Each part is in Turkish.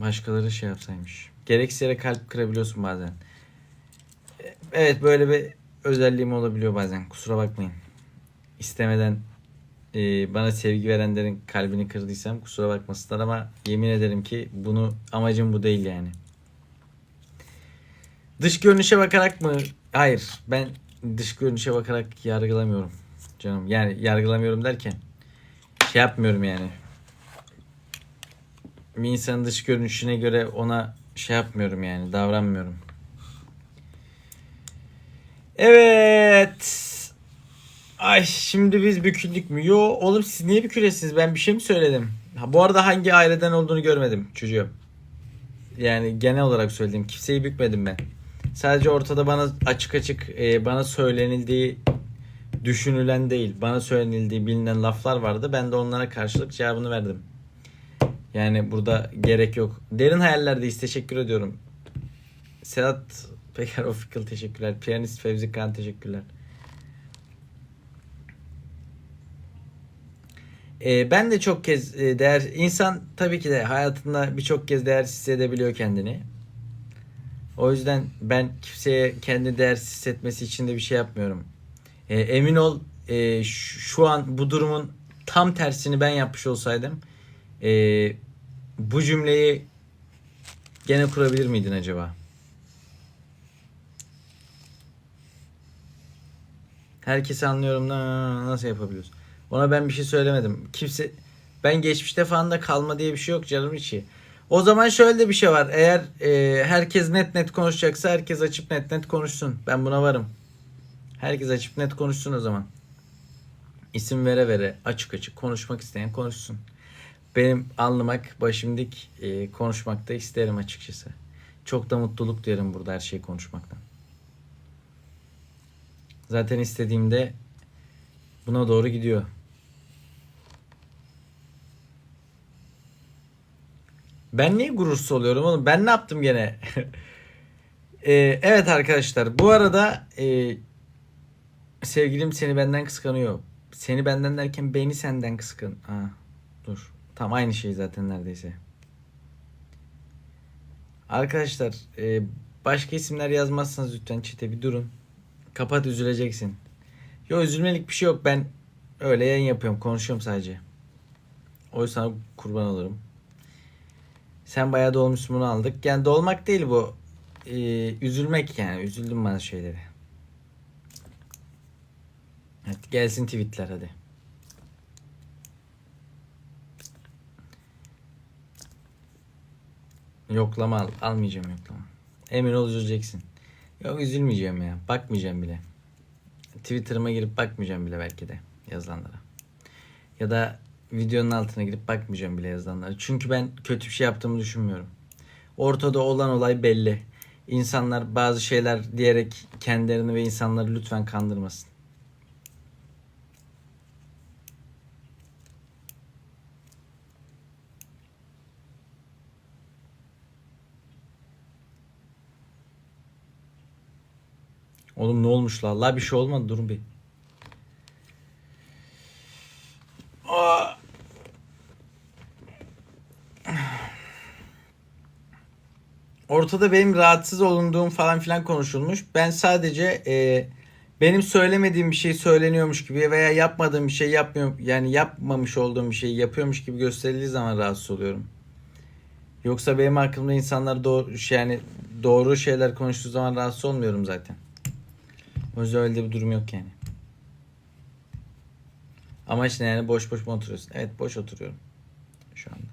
Başkaları şey yapsaymış. Gereksiz yere kalp kırabiliyorsun bazen. Evet böyle bir özelliğim olabiliyor bazen. Kusura bakmayın. İstemeden e, bana sevgi verenlerin kalbini kırdıysam kusura bakmasınlar ama yemin ederim ki bunu amacım bu değil yani. Dış görünüşe bakarak mı? Hayır. Ben dış görünüşe bakarak yargılamıyorum canım. Yani yargılamıyorum derken şey yapmıyorum yani. Bir insanın dış görünüşüne göre ona şey yapmıyorum yani. Davranmıyorum. Evet. Ay şimdi biz büküldük mü? Yo oğlum siz niye bükülesiniz? Ben bir şey mi söyledim? Ha, bu arada hangi aileden olduğunu görmedim çocuğum. Yani genel olarak söyledim. Kimseyi bükmedim ben. Sadece ortada bana açık açık e, bana söylenildiği düşünülen değil. Bana söylenildiği bilinen laflar vardı. Ben de onlara karşılık cevabını verdim. Yani burada gerek yok. Derin hayallerdeyiz. Teşekkür ediyorum. Sedat Peker Official teşekkürler. Piyanist Fevzi Kan teşekkürler. Ee, ben de çok kez e, değer insan tabii ki de hayatında birçok kez değersiz hissedebiliyor kendini. O yüzden ben kimseye kendi değersiz hissetmesi için de bir şey yapmıyorum. Ee, emin ol e, şu an bu durumun tam tersini ben yapmış olsaydım e, bu cümleyi gene kurabilir miydin acaba? Herkesi anlıyorum. Na- Nasıl yapabiliyorsun? Ona ben bir şey söylemedim. Kimse ben geçmişte falan da kalma diye bir şey yok canım içi. O zaman şöyle de bir şey var. Eğer e, herkes net net konuşacaksa herkes açıp net net konuşsun. Ben buna varım. Herkes açıp net konuşsun o zaman. İsim vere vere açık açık konuşmak isteyen konuşsun. Benim anlamak başım dik e, konuşmak da isterim açıkçası. Çok da mutluluk duyarım burada her şeyi konuşmaktan. Zaten istediğimde buna doğru gidiyor. Ben niye gurursuz oluyorum oğlum? Ben ne yaptım gene? Ee, evet arkadaşlar bu arada e, sevgilim seni benden kıskanıyor. Seni benden derken beni senden kıskan. Ha, dur. Tam aynı şey zaten neredeyse. Arkadaşlar e, başka isimler yazmazsanız lütfen çete bir durun. Kapat üzüleceksin. Yo üzülmelik bir şey yok. Ben öyle yayın yapıyorum. Konuşuyorum sadece. O yüzden kurban olurum. Sen bayağı dolmuşsun bunu aldık. Yani dolmak değil bu. Ee, üzülmek yani. Üzüldüm bana şeyleri. Hadi gelsin tweetler hadi. Yoklama al. Almayacağım yoklama. Emin ol üzüleceksin. Yok üzülmeyeceğim ya. Bakmayacağım bile. Twitter'ıma girip bakmayacağım bile belki de yazılanlara. Ya da videonun altına girip bakmayacağım bile yazılanlara. Çünkü ben kötü bir şey yaptığımı düşünmüyorum. Ortada olan olay belli. İnsanlar bazı şeyler diyerek kendilerini ve insanları lütfen kandırmasın. Oğlum ne olmuş la? Allah bir şey olmadı durun bir. Ortada benim rahatsız olunduğum falan filan konuşulmuş. Ben sadece e, benim söylemediğim bir şey söyleniyormuş gibi veya yapmadığım bir şey yapmıyor yani yapmamış olduğum bir şeyi yapıyormuş gibi gösterildiği zaman rahatsız oluyorum. Yoksa benim hakkımda insanlar doğru yani doğru şeyler konuştuğu zaman rahatsız olmuyorum zaten. O yüzden öyle bir durum yok yani. Ama işte yani boş boş mu oturuyorsun? Evet boş oturuyorum. Şu anda.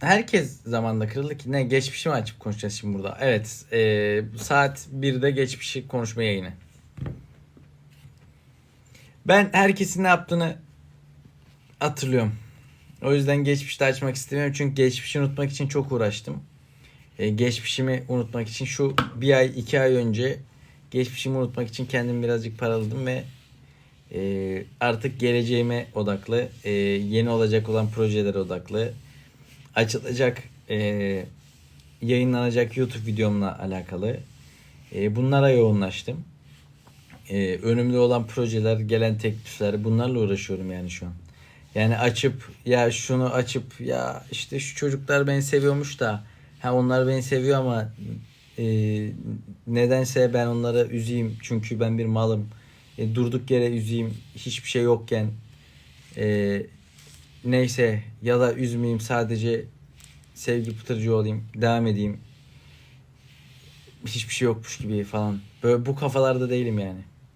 Herkes zamanda kırıldı ki ne geçmişi mi açıp konuşacağız şimdi burada? Evet e, saat 1'de geçmişi konuşma yayını. Ben herkesin ne yaptığını hatırlıyorum. O yüzden geçmişte açmak istemiyorum. Çünkü geçmişi unutmak için çok uğraştım. Ee, geçmişimi unutmak için şu bir ay iki ay önce geçmişimi unutmak için kendimi birazcık paraladım ve e, artık geleceğime odaklı, e, yeni olacak olan projelere odaklı, açılacak, e, yayınlanacak YouTube videomla alakalı e, bunlara yoğunlaştım. Ee, önümde olan projeler, gelen teklifler bunlarla uğraşıyorum yani şu an. Yani açıp ya şunu açıp ya işte şu çocuklar beni seviyormuş da ha onlar beni seviyor ama e, nedense ben onlara üzeyim çünkü ben bir malım. E, durduk yere üzeyim hiçbir şey yokken. E, neyse ya da üzmeyeyim sadece sevgi pıtırcı olayım devam edeyim. Hiçbir şey yokmuş gibi falan. Böyle bu kafalarda değilim yani